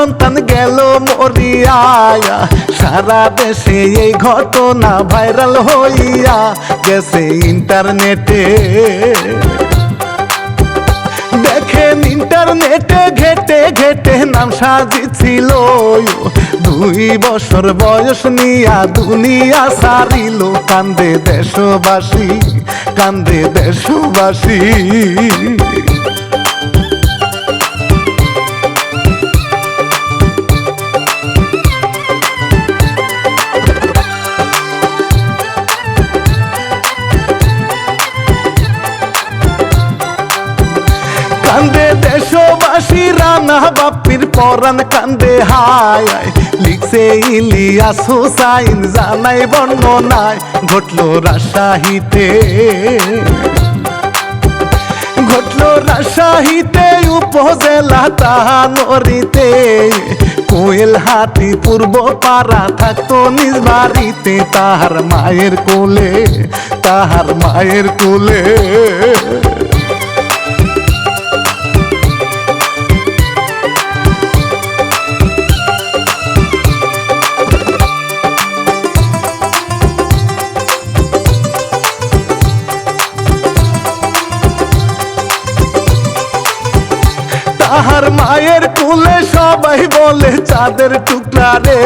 সন্তান গেল মরিয়া। সারা দেশে এই ঘটনা ভাইরাল হইয়া গেছে ইন্টারনেটে। দেখেন ইন্টারনেটে ঘেটে ঘেটে নাম সাজিছিল। দুই বছর বয়স নিয়া দুনিয়া সারিল। কান্দে দেশবাসী কান্দে দেশবাসী। রানা বাপির পরাণ কান্দে হায়। লিখছে ইলিয়াস হুসাইন জানাই বর্ণনায়, ঘটলো রাজশাহীতে। ঘটলো রাজশাহীতে, উপজেলা তাহানরিতে। কোয়েল হাতি পূর্ব পাড়া থাকতো নিজ বাড়িতে, তাহার মায়ের কোলে, তাহার মায়ের কোলে। তাহার মায়ের কুলে সবাই বলে, চাঁদের টুকরা রে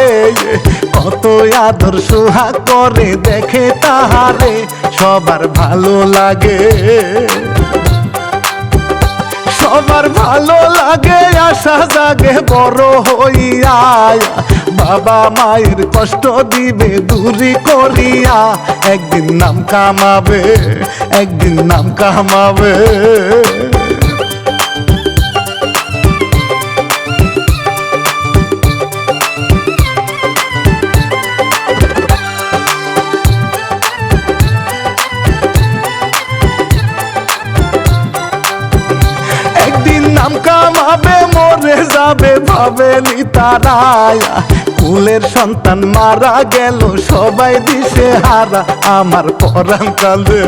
কত আদর সোহা করে দেখে তাহারে, সবার ভালো লাগে। সবার ভালো লাগে, আশা জাগে বড় হইয়া। বাবা মায়ের কষ্ট দিবে দূরি করিয়া। একদিন নাম কামাবে, একদিন নাম কামাবে। কামাবে মরে যাবে ভাবে তারায়া কুলের সন্তান মারা গেল, সবাই দিশে হারা আমার পরাণ কান্দে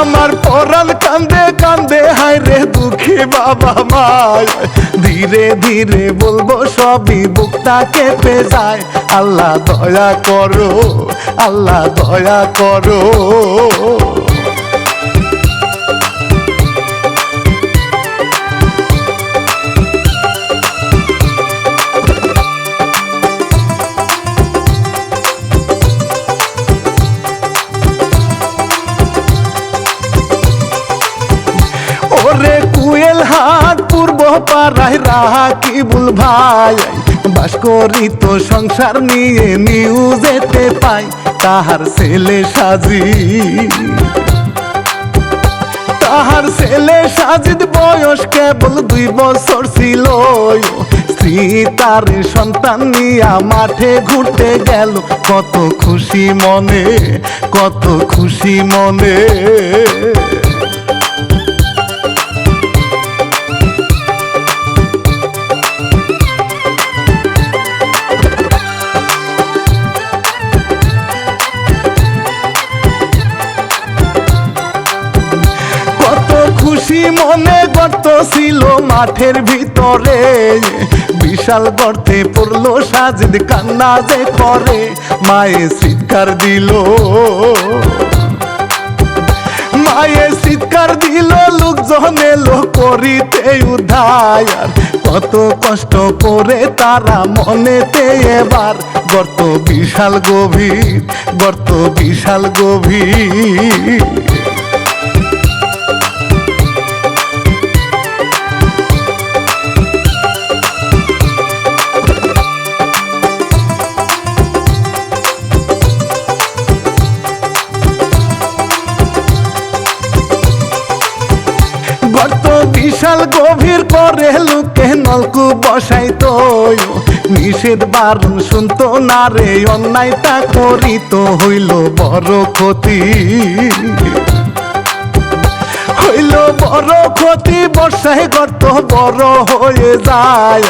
আমার পরাণ কান্দে কান্দে হায় রে দুঃখী বাবা মায়। ধীরে ধীরে বলব, সবই বুকটা কেঁপে যায়। আল্লাহ দয়া করো, আল্লাহ দয়া করো। পাড়ায় কি ভুল ভাই। বাস করি তো সংসার নিয়ে নিউজেতে পাই। তাহার ছেলে সাজি। তাহার ছেলে সাজিদ বয়স কেবল দুই বছর ছিল। স্ত্রী তার সন্তান নিয়া মাঠে ঘুরতে গেল। কত খুশি মনে, কত খুশি মনে। ছিল মাঠের ভিতরে। বিশাল গর্তে পড়ল সাজিদ কান্না যে করে, মায়ে চিৎকার দিল। মায়ে চিৎকার দিল, লোকজন এলো করিতে উদ্ধার কত কষ্ট করে তারা মনেতে এবার, গর্ত বিশাল গভীর, গর্ত বিশাল গভীর। নলকূপ বসাইতো নিষেধ বারণ শুনতো না রে, অন্যায়টা করিত হইল বড় ক্ষতি। হইল বড় ক্ষতি, বর্ষায় গর্ত বড় হয়ে যায়।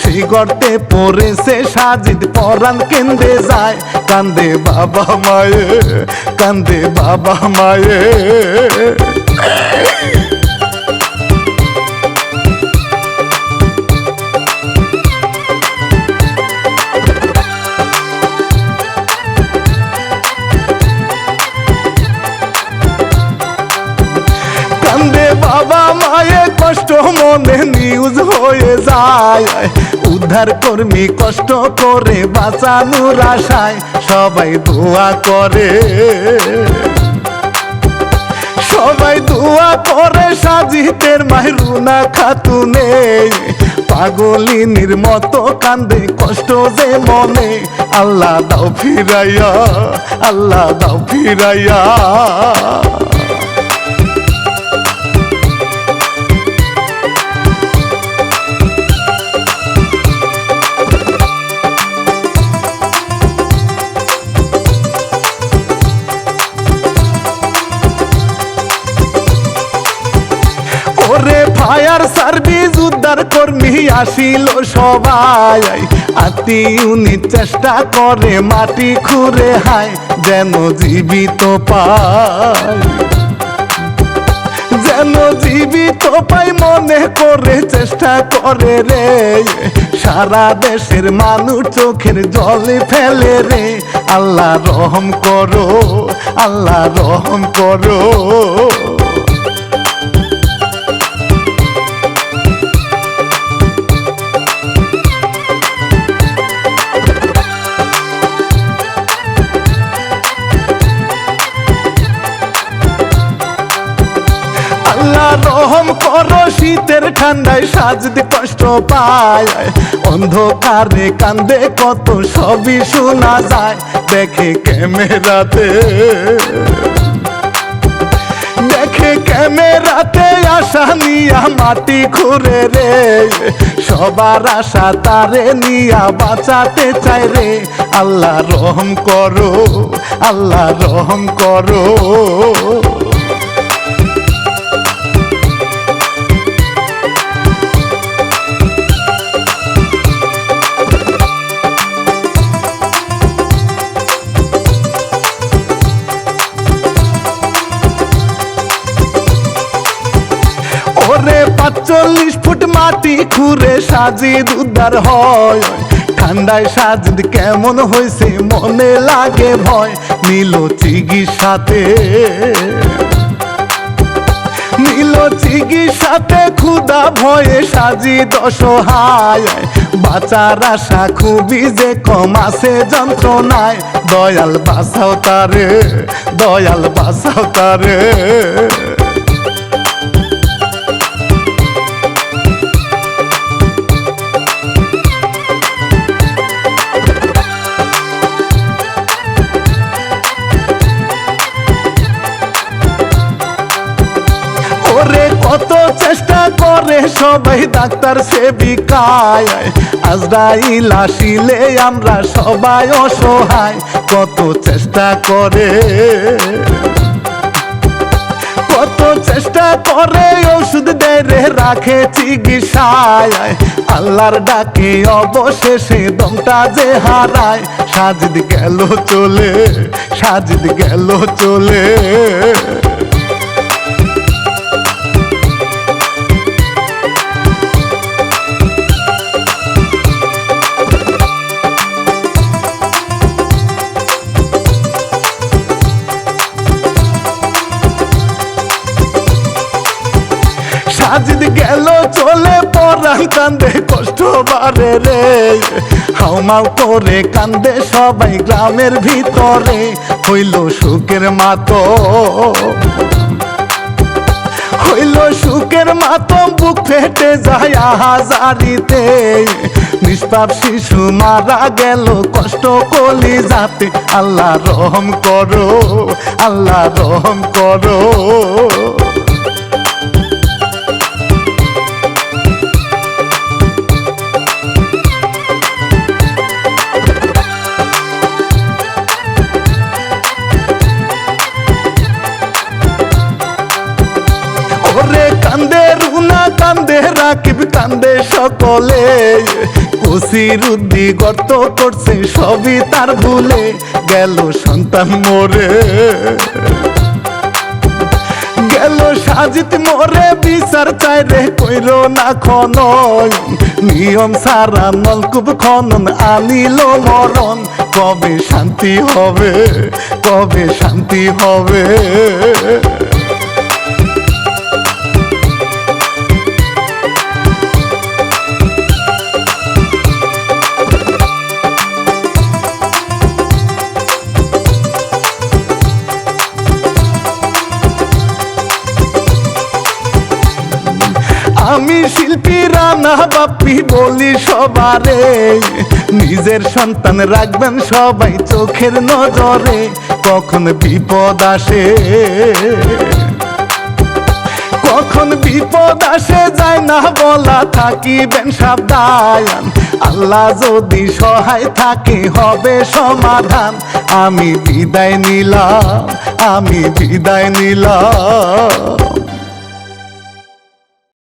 সেই গর্তে পড়েছে সাজিদ, পরাণ কেন্দ্রে যায়। কান্দে বাবা মায়ে, কান্দে বাবা মায়ে। মনে নিউজ হয়ে যায়। উদ্ধার কর্মী কষ্ট করে বাঁচানোর আশায় সবাই দোয়া করে। সবাই দোয়া করে সাজিতের মাহরুনা খাতুনে। পাগলিনীর মতো কান্দে কষ্ট যে মনে। আল্লাহ দাও ফিরাইয়া, আল্লাহ দাও ফিরাইয়া। আসিল সবাই আতি উনি চেষ্টা করে, মাটি খুঁড়ে হায়, যেন জীবিত পায়। যেন জীবিত পাই মনে করে চেষ্টা করে রে। সারা দেশের মানুষ চোখের জলে ফেলে রে। আল্লাহ রহম করো, আল্লাহ রহম করো। আল্লাহ রহম করো, শীতের ঠান্ডায় সাজতে কষ্ট পায়। অন্ধকারে কান্দে কত সবই শোনা যায়। দেখে ক্যামেরাতে দেখে ক্যামেরাতে আশা নিয়া মাটি খুঁড়ে রে। সবার আশা তারে নিয়া বাঁচাতে চায় রে। আল্লাহ রহম করো, আল্লাহ রহম করো। ওরে পাঁচচল্লিশ ফুট মাটি খুঁড়ে সাজিদ উদ্ধার হয়। ঠান্ডায় সাজিদ কেমন হয়েছে মনে লাগে ভয়। নিল চিকিৎসাতে। নিল চিকিৎসাতে ক্ষুদা ভয়ে সাজি দশহায় বাঁচার আশা খুবই যে কম আছে যন্ত্রণায়। দয়াল বাসাও তারে, দয়াল বাসাও তারে। চেষ্টা করে সবাই ডাক্তার সেবিকায়। আজরাইল আসিলে আমরা সবাই অসহায়। কত চেষ্টা করে, কত চেষ্টা করে ওষুধ দেয় রে রাখে চিকিৎসায়। আল্লাহর ডাকে অবশেষে দমটা যে হারায়। সাজিদ গেল চলে, সাজিদ গেল চলে। সাজিদ গেল চলে পরান কান্দে, কষ্ট বারে রে। হাউমাউ করে কান্দে সবাই গ্রামের ভিতরে, হইল সুখের মাতো হইল সুখের মাতম বুক ফেটে যায় হাজারিতে নিষ্পাপ শিশু মারা গেল, কষ্ট কলি যাতে আল্লাহ রহম করো, আল্লাহ রহম করো। রাকিব সকলে। কুসির উদ্দি গর্ত করছে, সবই তার ভুলে গেল সন্তান মোরে। গেল সাজিত মোরে, বিচার চাই রে, কইর না খনন। নিয়ম সারা নলকূপ খনন, আনিল মরণ। কবে শান্তি হবে, কবে শান্তি হবে? রানা বাপি বলি সবারে। নিজের সন্তান রাখবেন সবাই চোখের নজরে, কখন বিপদ আসে? কখন বিপদ আসে যায় না বলা, থাকিবেন সাবধান। আল্লাহ যদি সহায় থাকে, হবে সমাধান। আমি বিদায় নিলাম, আমি বিদায় নিলাম।